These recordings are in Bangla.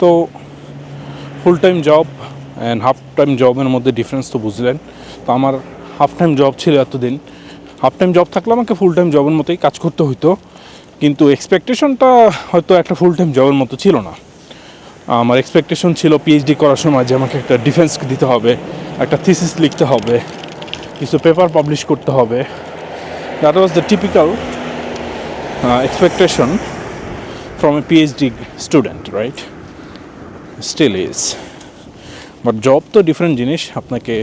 তো full time job and half time জবের মধ্যে ডিফারেন্স তো বুঝলেন। তো আমার হাফ টাইম জব ছিল এতদিন। হাফ টাইম জব থাকলে আমাকে ফুল টাইম জবের মতোই কাজ করতে হতো কিন্তু এক্সপেকটেশনটা হয়তো একটা ফুল টাইম জবের মতো ছিল না। আমার এক্সপেকটেশন ছিল পিএইচডি করার সময় যে আমাকে একটা ডিফেন্স দিতে হবে, একটা থিসিস লিখতে হবে, কিছু পেপার পাবলিশ করতে হবে। That was the typical expectation from a PhD student right? Still is but job তো ডিফারেন্ট জিনিস আপনাকে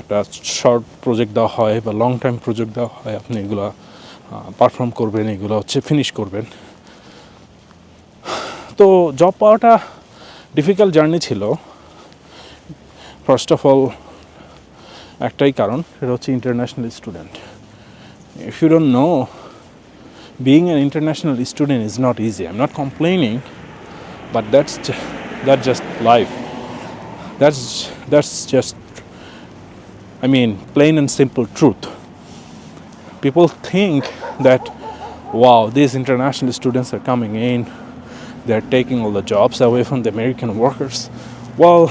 একটা শর্ট প্রজেক্ট দেওয়া হয় বা লং টাইম প্রজেক্ট দেওয়া হয় আপনি এগুলো পারফর্ম করবেন এগুলো হচ্ছে ফিনিশ করবেন। তো জব পাওয়াটা ডিফিকাল্ট জার্নি ছিল। ফার্স্ট অফ অল একটাই কারণ সেটা হচ্ছে international student if you don't know being an international student is not easy I'm not complaining, but that's ju- that's just life. That's that's just I mean plain and simple truth. People think that wow, these international students are coming in, they're taking all the jobs away from the American workers. Well,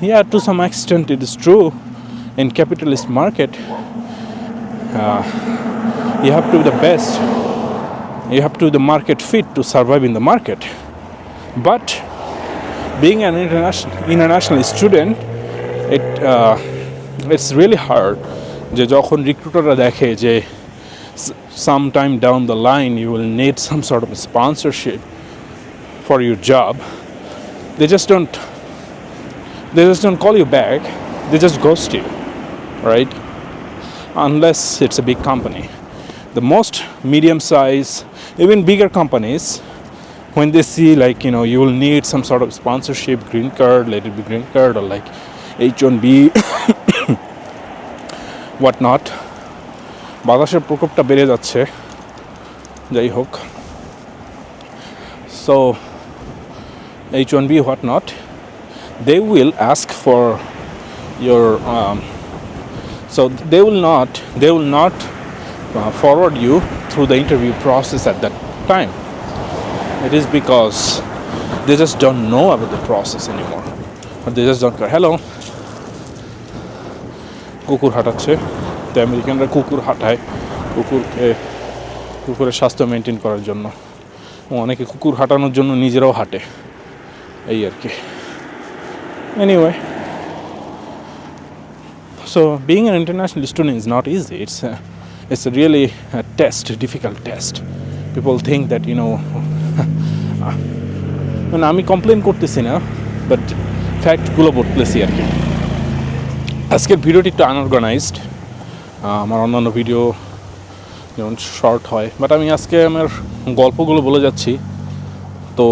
yeah, to some extent it is true in capitalist market uh, you have to do the best you have to be the market fit to survive in the market but being an international international student it uh, it's really hard যে যখন রিক্রুটাররা দেখে যে some time down the line you will need some sort of sponsorship for your job they just don't they just don't call you back they just ghost you right unless it's a big company the most medium size even bigger companies when they see like you know you will need some sort of sponsorship green card let it be green card or like h1b what not বাতাসের প্রকোপটা বেড়ে যাচ্ছে যাই হোক so H one B what not they will ask for your um, so they will not they will not uh, forward you through the interview process at that time it is because they just don't know about the process anymore or they just don't care hello কুকুর হাঁটাচ্ছে তো আমেরিকানরা কুকুর হাঁটায় কুকুরকে কুকুরের স্বাস্থ্য মেনটেন করার জন্য অনেকে কুকুর হাঁটানোর জন্য নিজেরাও হাঁটে এই আর কি an international student is not easy it's a, it's a really a test difficult test people think that you know মানে আমি কমপ্লেন করতেছি না বাট ফ্যাক্টগুলো বলতেছি আর কি। আজকের ভিডিওটি একটু আনঅর্গানাইজড আমার অন্যান্য ভিডিও যেমন শর্ট হয় বাট আমি আজকে আমার গল্পগুলো বলে যাচ্ছি, তো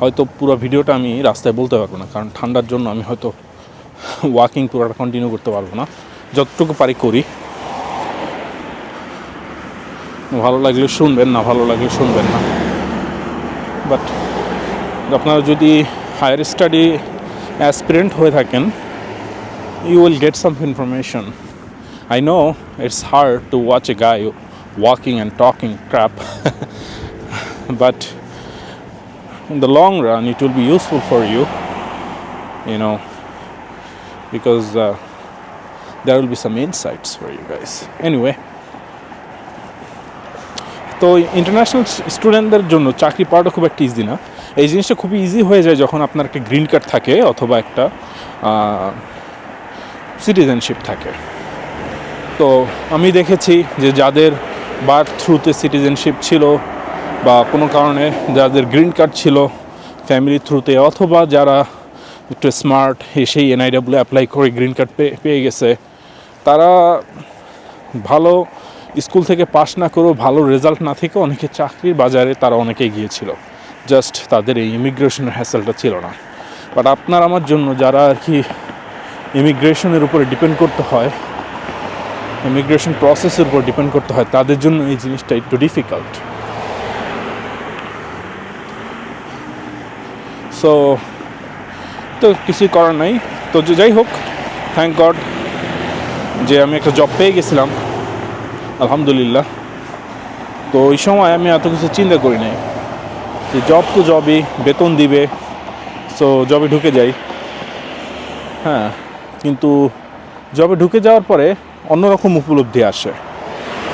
হয়তো পুরো ভিডিওটা আমি রাস্তায় বলতে পারব না, কারণ ঠান্ডার জন্য আমি হয়তো ওয়াকিং পুরোটা কন্টিনিউ করতে পারব না। যতটুকু পারি করি। ভালো লাগলে শুনবেন, না ভালো লাগলে শুনবেন না। বাট আপনারা যদি হায়ার স্টাডি অ্যাসপিরেন্ট হয়ে থাকেন you will get some information I know it's hard to watch a guy walking and talking crap but in the long run it will be useful for you you know because uh, there will be some insights for you guys anyway তো ইন্টারন্যাশনাল স্টুডেন্টদের জন্য চাকরি পাওয়াটা খুব একটা ইজি না। এই জিনিসটা খুবই ইজি হয়ে যায় যখন আপনার একটা গ্রিন কার্ড থাকে অথবা একটা সিটিজেনশিপ থাকে। তো আমি দেখেছি যে যাদের বার্থ থ্রুতে সিটিজেনশিপ ছিল বা কোনো কারণে যাদের গ্রিন কার্ড ছিল ফ্যামিলি থ্রুতে অথবা যারা একটু স্মার্ট এসেই এনআইডাব্লিউ অ্যাপ্লাই করে গ্রিন কার্ড পেয়ে গেছে, তারা ভালো স্কুল থেকে পাশ না করেও ভালো রেজাল্ট না থেকে অনেকে চাকরির বাজারে তারা অনেকে গিয়েছিল। জাস্ট তাদের এই ইমিগ্রেশনের হ্যাসেলটা ছিল না। বাট আপনার আমার জন্য যারা আর কি ইমিগ্রেশনের উপরে ডিপেন্ড করতে হয় ইমিগ্রেশন প্রসেসের উপর ডিপেন্ড করতে হয়, তাদের জন্য এই জিনিসটা একটু ডিফিকাল্ট সো তো কিছুই করার নাই। তো যাই হোক থ্যাংক গড যে আমি একটা জব পেয়ে গেছিলাম। আলহামদুলিল্লাহ। তো ওই সময় আমি এত কিছু চিন্তা করি নাই যে জব তো জবই বেতন দিবে সো জবে ঢুকে যাই। হ্যাঁ কিন্তু জবে ঢুকে যাওয়ার পরে অন্যরকম উপলব্ধি আসে।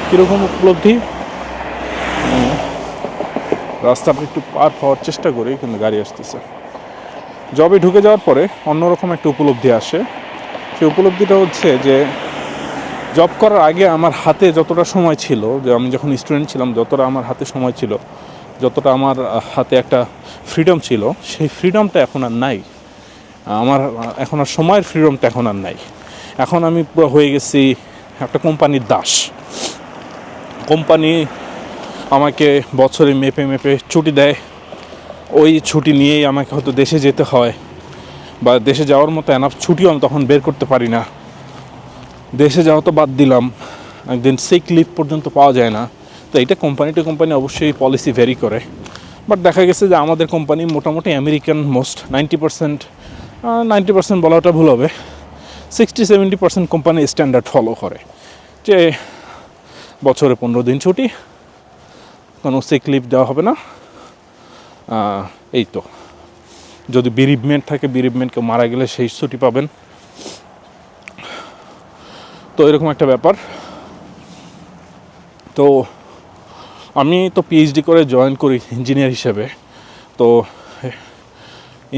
কীরকম উপলব্ধি? উম, রাস্তাটা একটু পার হওয়ার চেষ্টা করি কিন্তু গাড়ি আসতেছে। জবে ঢুকে যাওয়ার পরে অন্যরকম একটা উপলব্ধি আসে। সেই উপলব্ধিটা হচ্ছে যে জব করার আগে আমার হাতে যতটা সময় ছিল, যে আমি যখন স্টুডেন্ট ছিলাম, যতটা আমার হাতে সময় ছিল, যতটা আমার হাতে একটা ফ্রিডম ছিল, সেই ফ্রিডমটা এখন আর নাই। আমার এখন আর সময়ের ফ্রিডমটা এখন আর নাই। এখন আমি হয়ে গেছি একটা কোম্পানির দাস। কোম্পানি আমাকে বছরে মেপে মেপে ছুটি দেয়। ওই ছুটি নিয়েই আমাকে হয়তো দেশে যেতে হয়, বা দেশে যাওয়ার মতো এনাফ ছুটিও আমি তখন বের করতে পারি না। দেশে যাওয়া তো বাদ দিলাম, একদিন সিক লিভ পর্যন্ত পাওয়া যায় না। তো এটা কোম্পানি টু কোম্পানি অবশ্যই পলিসি ভেরি করে। বাট দেখা গেছে যে আমাদের কোম্পানি মোটামুটি American most ninety percent ninety percent বলাটা ভুল হবে। Sixty seventy percent company standard follow করে। যে বছরে পনেরো দিন ছুটি, কোনো সিক লিভ দেওয়া হবে না। এই তো। যদি বিরিভমেন্ট থাকে বিরিভমেন্ট কেউ মারা গেলে সেই ছুটি পাবেন। তো এরকম একটা ব্যাপার। তো আমি তো পিএইচডি করে জয়েন করি ইঞ্জিনিয়ার হিসেবে। তো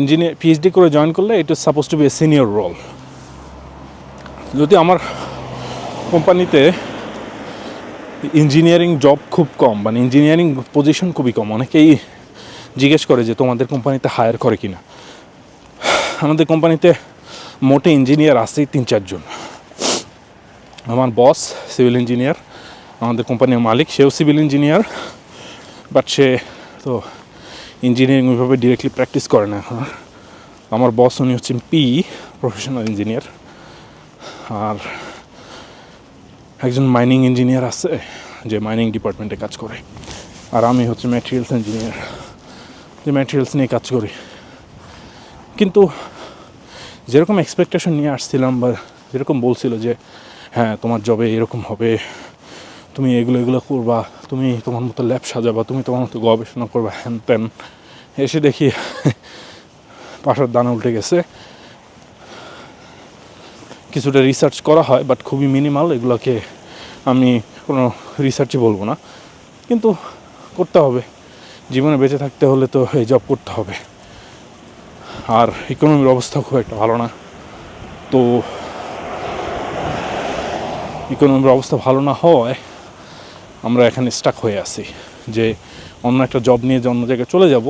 ইঞ্জিনিয়ার পিএইচডি করে জয়েন করলে it is suppose to be a senior role যদি আমার কোম্পানিতে ইঞ্জিনিয়ারিং জব খুব কম মানে ইঞ্জিনিয়ারিং পজিশন খুবই কম, অনেকেই জিজ্ঞেস করে যে তোমাদের কোম্পানিতে হায়ার করে কিনা। আমাদের কোম্পানিতে মোটে ইঞ্জিনিয়ার আছেই তিন চারজন। আমার বস সিভিল ইঞ্জিনিয়ার আমাদের কোম্পানির মালিক, সেও সিভিল ইঞ্জিনিয়ার বাট সে তো ইঞ্জিনিয়ারিং ওইভাবে ডিরেক্টলি প্র্যাকটিস করে না এখন। আমার বস উনি হচ্ছেন পি প্রফেশনাল ইঞ্জিনিয়ার আর একজন মাইনিং ইঞ্জিনিয়ার আছে, যে মাইনিং ডিপার্টমেন্টে কাজ করে। আর আমি হচ্ছে ম্যাটেরিয়ালস ইঞ্জিনিয়ার যে ম্যাটেরিয়ালস নিয়ে কাজ করি। কিন্তু যেরকম এক্সপেকটেশন নিয়ে আসছিলাম বা যেরকম বলছিল যে হ্যাঁ তোমার জবে এরকম হবে। তুমি এগুলো এগুলো করবা, তুমি তোমার মতো ল্যাব সাজাবা, তুমি তোমার মতো গবেষণা করবা, হ্যান ত্যান। এসে দেখি পাশার দানা উল্টে গেছে। কিছুটা রিসার্চ করা হয় বাট খুবই মিনিমাল এগুলোকে আমি কোনো রিসার্চই বলব না। কিন্তু করতে হবে। জীবনে বেঁচে থাকতে হলে তো এই জব করতে হবে। আর ইকোনমির অবস্থা খুব একটা ভালো না। তো ইকোনমির অবস্থা ভালো না হওয়ায় আমরা এখানে স্টাক হয়ে আছি। যে অন্য একটা জব নিয়ে যে অন্য জায়গায় চলে যাব,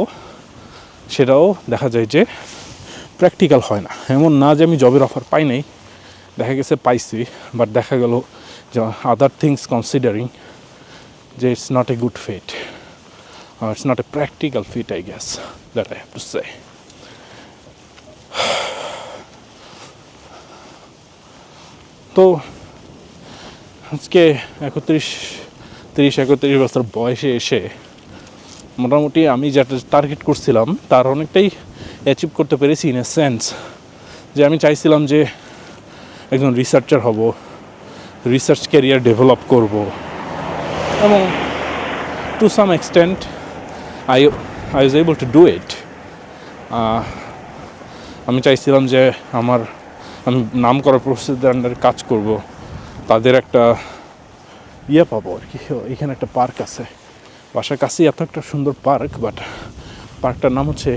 সেটাও দেখা যায় যে প্র্যাকটিক্যাল হয় না। এমন না যে আমি জবের অফার পাই নাই, দেখা গেছে পাইছি বাট দেখা গেল যে আদার থিংস কনসিডারিং যে it's not a good fit it's not a practical fit I guess that I have to say তো আজকে একত্রিশ, তিরিশ, একত্রিশ বছর বয়সে এসে মোটামুটি আমি যেটা টার্গেট করছিলাম, তার অনেকটাই অ্যাচিভ করতে পেরেছি ইন এ সেন্স যে আমি চাইছিলাম যে একজন রিসার্চার হব রিসার্চ ক্যারিয়ার ডেভেলপ করব এবং to some extent I I was able to do it আমি চাইছিলাম যে আমার, আমি নাম করা প্রফেসরদের আন্ডারে কাজ করব। তাদের একটা ইয়ে পাবো আর কি। এখানে একটা পার্ক আছে। বাসার কাছেই এত একটা সুন্দর পার্ক, বাট পার্কটার নাম হচ্ছে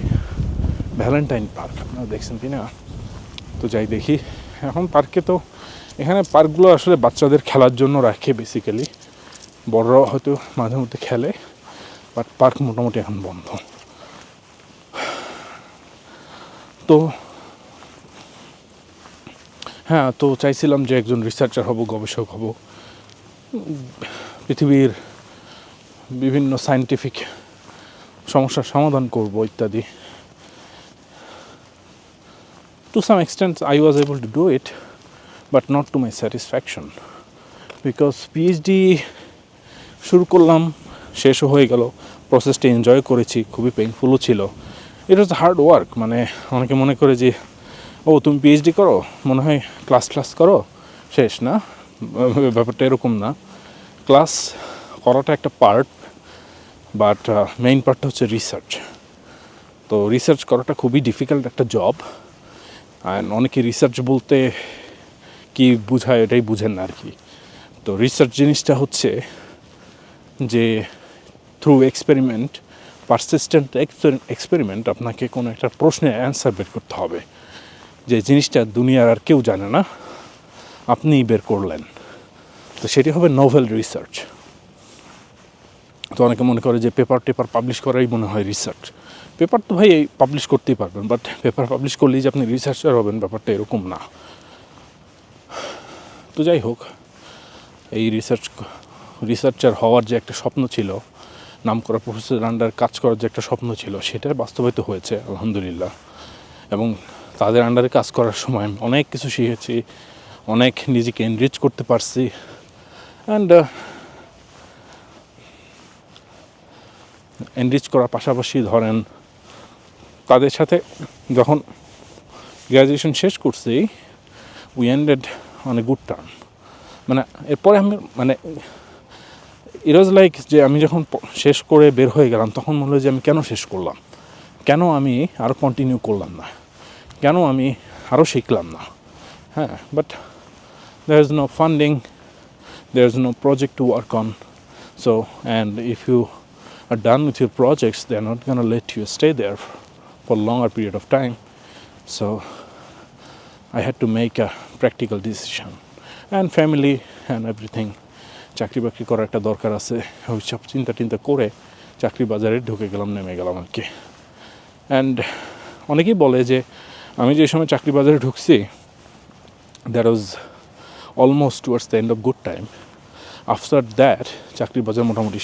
ভ্যালেন্টাইন পার্ক। আপনারা দেখছেন কি না? তো যাই দেখি। এখন পার্কে তো এখানে পার্কগুলো আসলে বাচ্চাদের খেলার জন্য রাখে বেসিক্যালি বড়রাও হয়তো মাঝে মধ্যে খেলে, বাট পার্ক মোটামুটি এখন বন্ধ। তো হ্যাঁ তো চাইছিলাম যে একজন রিসার্চার হব, গবেষক হব। পৃথিবীর বিভিন্ন সায়েন্টিফিক সমস্যার সমাধান করব ইত্যাদি। To some extent I was able to do it but not to my satisfaction because PhD শুরু করলাম, শেষও হয়ে গেল প্রসেসটা এনজয় করেছি, খুবই পেইনফুলও ছিল। ইট ওয়াজ হার্ড ওয়ার্ক মানে অনেকে মনে করে যে ও, তুমি পিএইচডি করো? মনে হয় ক্লাস ক্লাস করো? শেষ, না? ব্যাপারটা এরকম না। ক্লাস করাটা একটা পার্ট বাট মেইন পার্টটা হচ্ছে রিসার্চ তো রিসার্চ করাটা খুবই ডিফিকাল্ট একটা জব অ্যান্ড অনেকে রিসার্চ বলতে কি বোঝায় এটাই বুঝেন না আর কি তো রিসার্চ জিনিসটা হচ্ছে যে থ্রু এক্সপেরিমেন্ট পারসিস্টেন্ট এক্সপেরিমেন্ট আপনাকে কোনো একটা প্রশ্নের অ্যান্সার বের করতে হবে। যে জিনিসটা দুনিয়ার আর কেউ জানে না, আপনিই বের করলেন। তো সেটি হবে নোভেল রিসার্চ তো অনেকে মনে করে যে পেপার টেপার পাবলিশ করাই মনে হয় রিসার্চ পেপার তো ভাই পাবলিশ করতেই পারবেন বাট পেপার পাবলিশ করলেই যে আপনি রিসার্চার হবেন ব্যাপারটা এরকম না। তো যাই হোক, এই রিসার্চ রিসার্চার হওয়ার যে একটা স্বপ্ন ছিল নাম করা প্রফেসর আন্ডার কাজ করার যে একটা স্বপ্ন ছিল, সেটা বাস্তবায়িত হয়েছে, আলহামদুলিল্লাহ। এবং তাদের আন্ডারে কাজ করার সময় আমি অনেক কিছু শিখেছি, অনেক নিজেকে এনরিচ করতে পারছি অ্যান্ড এনরিচ করার পাশাপাশি ধরেন তাদের সাথে যখন গ্র্যাজুয়েশন শেষ করছি we ended on a good term মানে এরপরে আমি মানে ইট ওয়াজ লাইক যে আমি যখন শেষ করে বের হয়ে গেলাম, তখন মনে হলো যে আমি কেন শেষ করলাম? কেন আমি আরও কন্টিনিউ করলাম না? কেন আমি আরও শিখলাম না? হ্যাঁ but there is no funding there is no project to work on so and if you are done with your projects they are not can let you stay there for longer period of time so I had to make a practical decision and family and everything চাকরি বাকরি করার একটা দরকার আছে। ওই সব চিন্তা টিন্তা করে চাকরি বাজারে ঢুকে গেলাম, নেমে গেলাম আর কি। অ্যান্ড অনেকেই বলে যে আমি যে সময় চাকরি বাজারে ঢুকছি that was almost towards the end of good time after that চাকরির বাজার মোটামুটি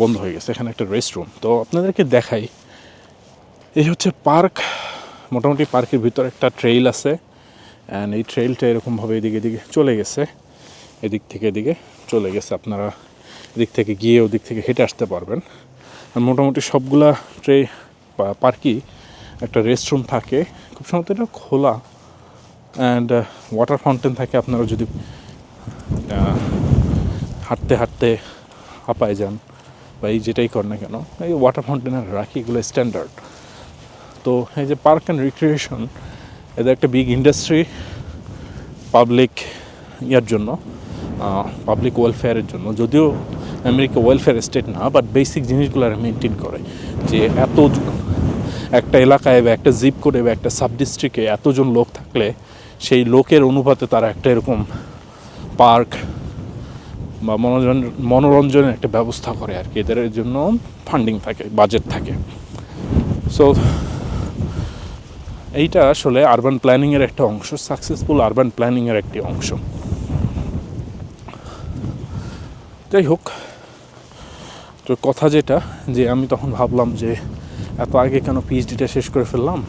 বন্ধ হয়ে গেছে। এখানে একটা রেস্টরুম তো আপনাদেরকে দেখাই, এই হচ্ছে পার্ক মোটামুটি পার্কের ভিতর একটা ট্রেইল আছে অ্যান্ড এই ট্রেইলটা এরকমভাবে এদিকে এদিকে চলে গেছে। এদিক থেকে এদিকে চলে গেছে। আপনারা এদিক থেকে গিয়ে ওদিক থেকে হেঁটে আসতে পারবেন। আর মোটামুটি সবগুলা ট্রে পার্কই একটা রেস্টরুম থাকে। খুব সম্ভবত এটা খোলা অ্যান্ড ওয়াটার ফাউন্টেন থাকে আপনারা যদি হাঁটতে হাঁটতে হাঁপায় যান বা এই যেটাই কর না কেন, এই ওয়াটার ফাউন্টেনের রাখি এগুলো স্ট্যান্ডার্ড তো এই যে পার্ক অ্যান্ড রিক্রিয়েশন এদের একটা বিগ ইন্ডাস্ট্রি পাবলিক ইয়ার জন্য পাবলিক ওয়েলফেয়ারের জন্য। যদিও আমেরিকা ওয়েলফেয়ার স্টেট না বাট বেসিক জিনিসগুলো মেনটেন করে যে এত একটা এলাকায় বা একটা জিপ করে বা একটা সাব ডিস্ট্রিক্টে এতজন লোক থাকলে সেই লোকের অনুপাতে তারা একটা এরকম পার্ক বা মনোরঞ্জন, মনোরঞ্জনের একটা ব্যবস্থা করে আর কি। এদের জন্য ফান্ডিং থাকে বাজেট থাকে। সো এইটা আসলে আরবান প্ল্যানিংয়ের একটা অংশ সাকসেসফুল আরবান প্ল্যানিংয়ের একটি অংশ। যাই হোক তো কথা যেটা, যে আমি তখন ভাবলাম যে এত আগে কেন পিএইচডিটা শেষ করে ফেললাম?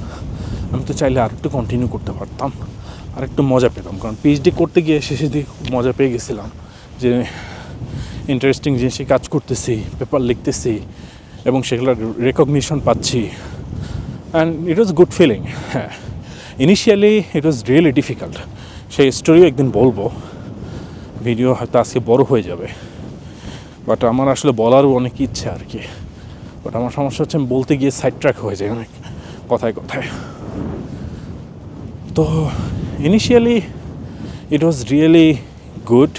আমি তো চাইলে আর একটু কন্টিনিউ করতে পারতাম আর একটু মজা পেতাম। কারণ পিএইচডি করতে গিয়ে শেষে দিকে মজা পেয়ে গেছিলাম যে ইন্টারেস্টিং জিনিসে কাজ করতেছি পেপার লিখতেছি এবং সেগুলোর রেকগনিশন পাচ্ছি। And it was good feeling হ্যাঁ। Initially it was really difficult সেই স্টোরিও একদিন বলব ভিডিও হয়তো আজকে বড় হয়ে যাবে। বাট আমার আসলে বলারও অনেক ইচ্ছে আর কি। বাট আমার সমস্যা হচ্ছে আমি বলতে গিয়ে সাইড ট্র্যাক হয়ে যায় অনেক, কথায় কথায়। তো initially it was really good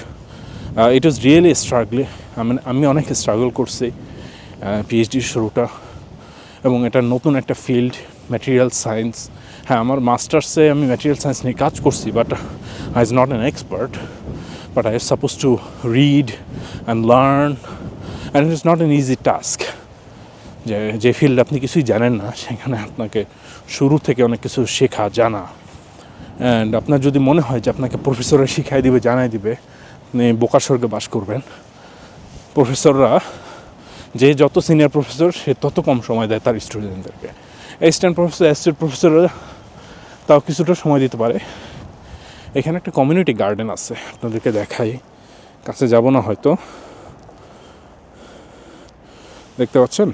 it was really struggling আমি আমি অনেক স্ট্রাগল করছি পিএইচডির শুরুটা এবং এটা নতুন একটা ফিল্ড ম্যাটেরিয়াল সায়েন্স হ্যাঁ আমার মাস্টার্সে আমি ম্যাটেরিয়াল সায়েন্স নিয়ে কাজ করছি but I is not an expert but I suppose to read and learn and it is not an easy task যে যে ফিল্ড আপনি কিছুই জানেন না, সেখানে আপনাকে শুরু থেকে অনেক কিছু শেখা জানা। অ্যান্ড আপনার যদি মনে হয় যে আপনাকে প্রফেসররা শিখাই দিবে, জানাই দিবে, আপনি বোকার স্বর্গে বাস করবেন। প্রফেসররা যে যত সিনিয়র প্রফেসর সে তত কম সময় দেয় তার স্টুডেন্টদেরকে অ্যাসিস্ট্যান্ট প্রফেসর অ্যাসিস্ট্যান্ট প্রফেসররা তাও কিছুটা সময় দিতে পারে। এখানে একটা কমিউনিটি গার্ডেন আছে, আপনাদেরকে দেখাই। কাছে যাব না হয়তো। দেখতে পাচ্ছেন?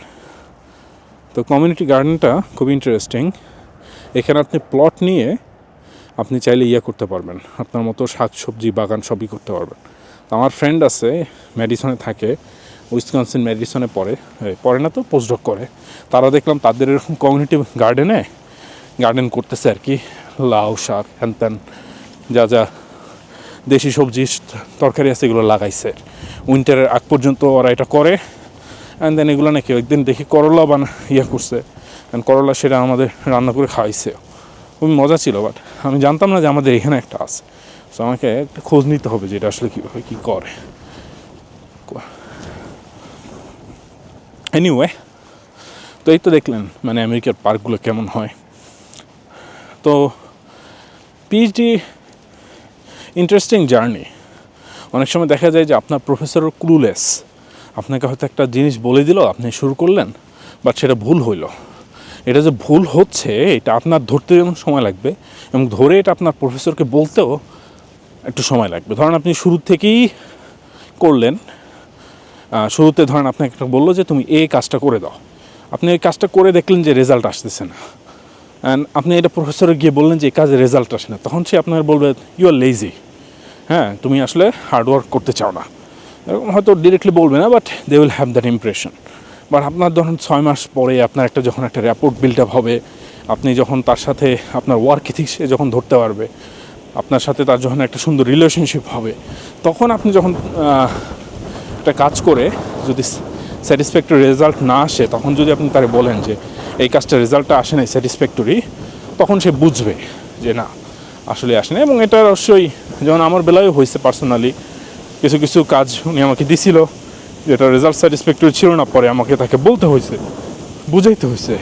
তো কমিউনিটি গার্ডেনটা খুব ইন্টারেস্টিং এখানে আপনি প্লট নিয়ে আপনি চাইলে ইয়ে করতে পারবেন। আপনার মতো শাক সবজি, বাগান সবই করতে পারবেন। তো আমার ফ্রেন্ড আছে ম্যাডিসনে থাকে উইসকনসিন মেডিসনে পড়ে। পড়ে না তো পোস্টডক করে। তারা দেখলাম তাদের এরকম কমিউনিটি গার্ডেনে গার্ডেন করতেছে আর কি। লাউ শাক, হ্যান ত্যান, যা যা দেশি সবজি তরকারি আছে এগুলো লাগাইছে। উইন্টারের আগ পর্যন্ত ওরা এটা করে। অ্যান্ড দেন এগুলো নাকি একদিন দেখি করলা বানা ইয়ে করছে। অ্যান্ড করলা সেটা আমাদের রান্না করে খাওয়াইছে খুবই মজা ছিল বাট আমি জানতাম না যে আমাদের এখানে একটা আছে। সো আমাকে একটা খোঁজ নিতে হবে যে এটা আসলে কীভাবে কী করে। এনিওয়ে তো এই তো দেখলেন মানে আমেরিকার পার্কগুলো কেমন হয়। তো পিএইচডি ইন্টারেস্টিং জার্নি অনেক সময় দেখা যায় যে আপনার প্রফেসরও ক্লুলেস আপনাকে হয়তো একটা জিনিস বলে দিল, আপনি শুরু করলেন বাট সেটা ভুল হইল। এটা যে ভুল হচ্ছে, এটা আপনার ধরতে যেমন সময় লাগবে, এবং ধরে এটা আপনার প্রফেসরকে বলতেও একটু সময় লাগবে। ধরেন আপনি শুরু থেকেই করলেন শুরুতে ধরেন আপনাকে একটা বলল যে, তুমি এই কাজটা করে দাও। আপনি এই কাজটা করে দেখলেন যে রেজাল্ট আসতেছে না। অ্যান্ড আপনি এটা প্রফেসরে গিয়ে বললেন যে, এই কাজে রেজাল্ট আসে না। তখন সে আপনার বলবে ইউ আর লেজি হ্যাঁ তুমি আসলে হার্ডওয়ার্ক করতে চাও না। এরকম হয়তো ডিরেক্টলি বলবে না but they will have that impression but আপনার ধরুন ছয় মাস পরে আপনার একটা যখন একটা র্যাপোর্ট বিল্ড আপ হবে, আপনি যখন তার সাথে আপনার ওয়ার্ক ইথিক্স সে যখন ধরতে পারবে, আপনার সাথে তার যখন একটা সুন্দর রিলেশনশিপ হবে, তখন আপনি যখন একটা কাজ করে যদি স্যাটিসফ্যাক্টরি রেজাল্ট না আসে, তখন যদি আপনি তারে বলেন যে এই কাজটা রেজাল্টটা আসে নাই স্যাটিসফ্যাক্টরি তখন সে বুঝবে যে না, আসলে আসে না এবং এটা অবশ্যই যেমন আমার বেলায়ও হয়েছে পার্সোনালি কিছু কিছু কাজ উনি আমাকে দিছিল, যেটা রেজাল্ট স্যাটিসফ্যাক্টরি ছিল না, পরে আমাকে তাকে বলতে হয়েছে, বুঝাইতে হয়েছে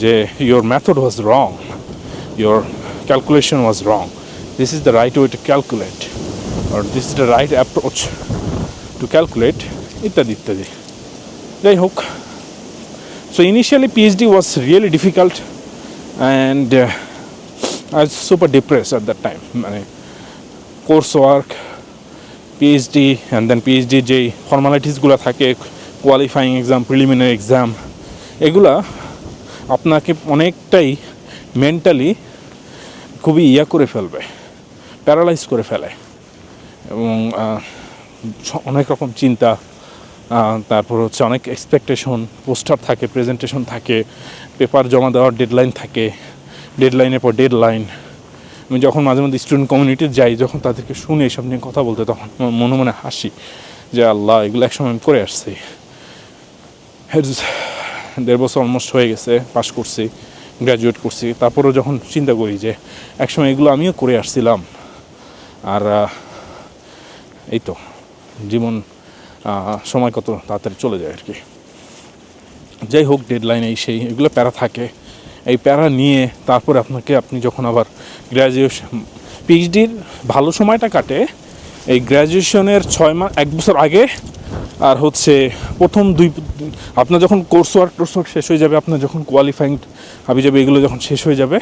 যে your method was wrong your calculation was wrong this is the right way to calculate or this is the right approach to calculate ইত্যাদি ইত্যাদি। যাই হোক so initially PhD was really difficult and I super depress at that time মানে course work PhD and then PhD যেই ফর্মালিটিসগুলো থাকে কোয়ালিফাইং এক্সাম প্রিলিমিনারি এক্সাম এগুলা আপনাকে অনেকটাই মেন্টালি খুবই ইয়া করে ফেলবে প্যারালাইজ করে ফেলে। এবং অনেক রকম চিন্তা তারপর হচ্ছে অনেক এক্সপেকটেশন পোস্টার থাকে প্রেজেন্টেশন থাকে পেপার জমা দেওয়ার ডেডলাইন থাকে ডেডলাইনের পর ডেডলাইন আমি যখন মাঝে মধ্যে স্টুডেন্ট কমিউনিটি যাই, যখন তাদেরকে শুনে এসব নিয়ে কথা বলতে, তখন মনে মনে হাসি যে, আল্লাহ, এগুলো একসময় আমি করে আসছি। দেড় বছর অলমোস্ট হয়ে গেছে পাস করছি গ্র্যাজুয়েট করছি। তারপরেও যখন চিন্তা করি যে, একসময় এগুলো আমিও করে আসছিলাম। আর এই তো, জীবন সময় কত তাড়াতাড়ি চলে যায় আর কি। যাই হোক ডেডলাইন এই সেই, এগুলো প্যারা থাকে। এই প্যারা নিয়ে তারপরে আপনাকে আপনি যখন আবার গ্র্যাজুয়েশন পিএইচডির ভালো সময়টা কাটে, এই গ্র্যাজুয়েশনের ছয় মাস, এক বছর আগে, আর হচ্ছে প্রথম দুই আপনার যখন কোর্স ওয়ার্ক টোর্স ওয়ার্ক শেষ হয়ে যাবে, আপনার যখন কোয়ালিফাইং হাবি যাবে এগুলো যখন শেষ হয়ে যাবে,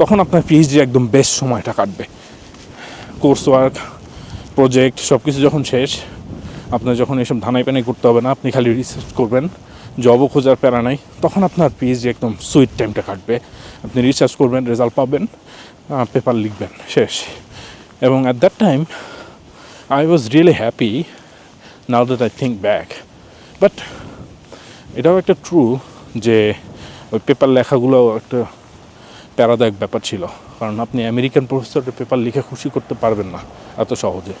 তখন আপনার পিএইচডি একদম বেস্ট সময়টা কাটবে। কোর্স ওয়ার্ক প্রজেক্ট সব কিছু যখন শেষ, আপনার যখন এসব ধানাই পানাই করতে হবে না, আপনি খালি রিসার্চ করবেন। জবও খোঁজার প্যারা নাই, তখন আপনার পিএইচডি একদম সুইট টাইমটা কাটবে। আপনি রিসার্চ করবেন রেজাল্ট পাবেন পেপার লিখবেন, শেষ। এবং at that time I was really happy now that I think back but এটাও একটা ট্রু যে, ওই পেপার লেখাগুলো একটা প্যারাদায়ক ব্যাপার ছিল। কারণ আপনি আমেরিকান প্রফেসরের পেপার লিখে খুশি করতে পারবেন না, এত সহজে।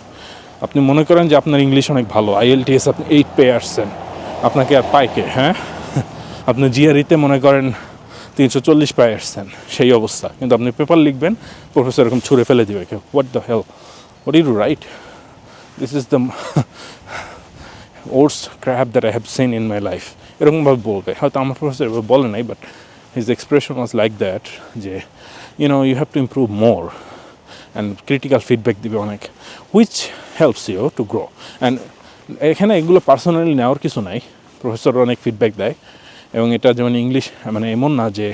আপনি মনে করেন যে আপনার ইংলিশ অনেক ভালো আইএলটিএস আপনি এইট পেয়ে আসছেন আপনাকে আর পায় কে হ্যাঁ? আপনি জিআরিতে মনে করেন তিনশো চল্লিশ পায়ে আসছেন, সেই অবস্থা। কিন্তু আপনি পেপার লিখবেন, প্রফেসর এরকম ছুঁড়ে ফেলে দেবে কেউ। What the hell what you write this is the worst crap that I have seen in my life এরকমভাবে বলবে। হয়তো আমার প্রফেসর এভাবে বলে নাই but his expression was like that যে you know you have to improve more and critical feedback দিবে অনেক। Which helps you to grow and এখানে এগুলো পার্সোনালি নেওয়ার কিছু নাই। প্রফেসর অনেক ফিডব্যাক দেয় এবং এটা যেমন ইংলিশ মানে এমন না যে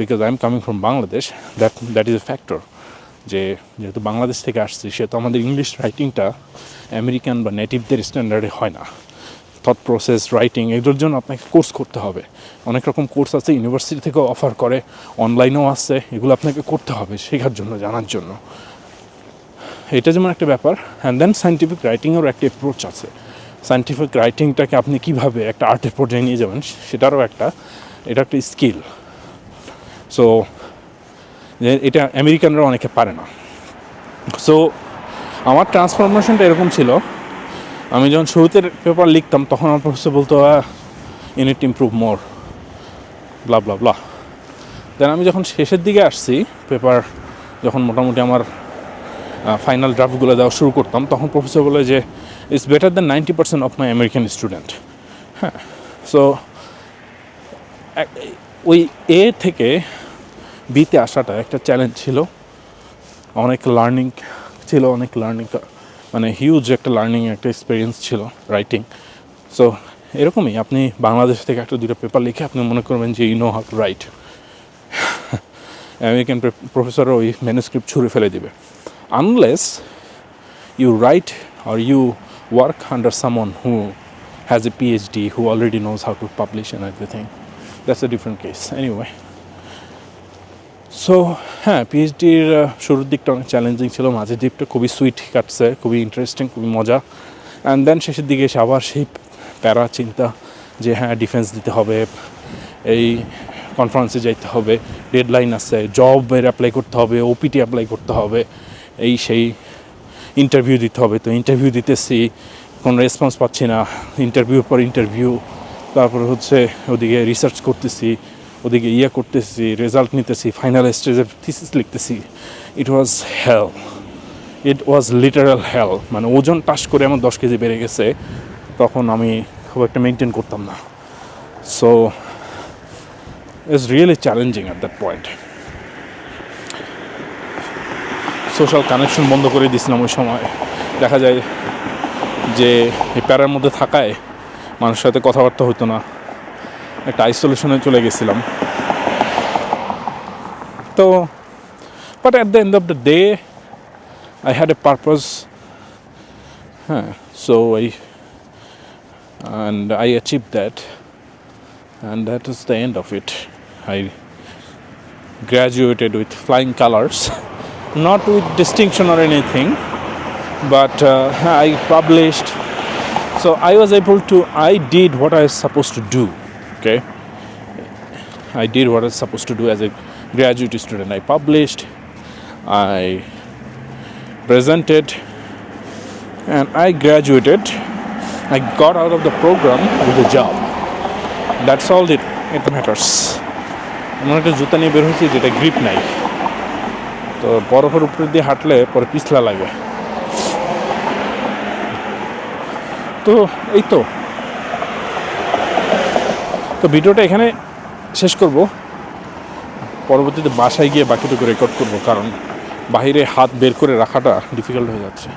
because I am coming from Bangladesh that that is a factor যে, যেহেতু বাংলাদেশ থেকে আসছি, সেহেতু আমাদের ইংলিশ রাইটিংটা আমেরিকান বা নেটিভদের স্ট্যান্ডার্ডে হয় না। থট প্রসেস রাইটিং এগুলোর জন্য আপনাকে কোর্স করতে হবে। অনেক রকম কোর্স আছে ইউনিভার্সিটি থেকেও অফার করে অনলাইনেও আছে, এগুলো আপনাকে করতে হবে, শেখার জন্য, জানার জন্য। এটা যেমন একটা ব্যাপার অ্যান্ড দেন সাইন্টিফিক রাইটিংয়েরও একটা অ্যাপ্রোচ আছে। সায়েন্টিফিক রাইটিংটাকে আপনি কীভাবে একটা আর্টের পর্যায়ে নিয়ে যাবেন, সেটারও একটা, এটা একটা স্কিল সো এটা আমেরিকানরা অনেকে পারে না। সো আমার ট্রান্সফরমেশনটা এরকম ছিল, আমি যখন শুরুতে পেপার লিখতাম, তখন আমার প্রফেসর বলতো you need improve more blah blah blah then আমি যখন শেষের দিকে আসছি পেপার যখন মোটামুটি আমার ফাইনাল ড্রাফটগুলো দেওয়া শুরু করতাম, তখন প্রফেসর বলে যে it's better than ninety percent of my American student হ্যাঁ সো ওই এ থেকে বিতে আসাটা একটা চ্যালেঞ্জ ছিল। অনেক লার্নিং ছিল, অনেক লার্নিং মানে হিউজ একটা লার্নিং একটা এক্সপিরিয়েন্স ছিল রাইটিং সো এরকমই আপনি বাংলাদেশ থেকে একটা দুটো পেপার লিখে আপনি মনে করবেন যে you know how to write American প্রফেসরও ওই ম্যানুস্ক্রিপ্ট ছুঁড়ে ফেলে দিবে। Unless you write or you work under someone who has a PhD who already knows how to publish and everything. That's a different case. Anyway. So হ্যাঁ পিএইচডির শুরুর দিকটা অনেক চ্যালেঞ্জিং ছিল। মাঝের দিকটা খুবই সুইট কাটছে, খুবই ইন্টারেস্টিং খুবই মজা। অ্যান্ড দেন শেষের দিকে এসে আবার সেই প্যারা চিন্তা যে হ্যাঁ ডিফেন্স দিতে হবে। এই কনফারেন্সে যাইতে হবে। ডেডলাইন আছে। জবের অ্যাপ্লাই করতে হবে। ওপিটি অ্যাপ্লাই করতে হবে। এই সেই ইন্টারভিউ দিতে হবে। তো ইন্টারভিউ দিতেছি, কোনো রেসপন্স পাচ্ছি না। ইন্টারভিউ পর ইন্টারভিউ তারপর হচ্ছে ওদিকে রিসার্চ করতেছি, ওদিকে ইয়ে করতেছি রেজাল্ট নিতেছি ফাইনাল স্টেজের থিসিস লিখতেছি। ইট ওয়াজ হেল ইট ওয়াজ লিটারাল হেল মানে ওজন টাস করে আমার দশ কেজি বেড়ে গেছে, তখন আমি খুব একটা মেনটেন করতাম না। So it's really challenging at that point social connection বন্ধ করে দিয়েছিলাম ওই সময়। দেখা যায় যে এই প্যারার মধ্যে থাকায় মানুষের সাথে কথাবার্তা হতো না। একটা আইসোলেশনে চলে গেছিলাম। তো but at the end of the day I had a purpose হ্যাঁ so I and I achieve that and that is the end of it I graduated with flying colors. Not with distinction or anything but uh, i published so i was able to i did what i was supposed to do okay i did what i was supposed to do as a graduate student i published i presented and i graduated i got out of the program with a job that's all it, it matters এমন একটা জুতা নিয়ে বের হয়েছি যেটা গ্রিপ নাই তো বরফের উপরে দিয়ে হাঁটলে পরে পিছলা লাগে। তো এই তো। তো ভিডিওটা এখানে শেষ করব। পরবর্তীতে বাসায় গিয়ে বাকিটুকু রেকর্ড করব কারণ বাহিরে হাত বের করে রাখাটা ডিফিকাল্ট হয়ে যাচ্ছে।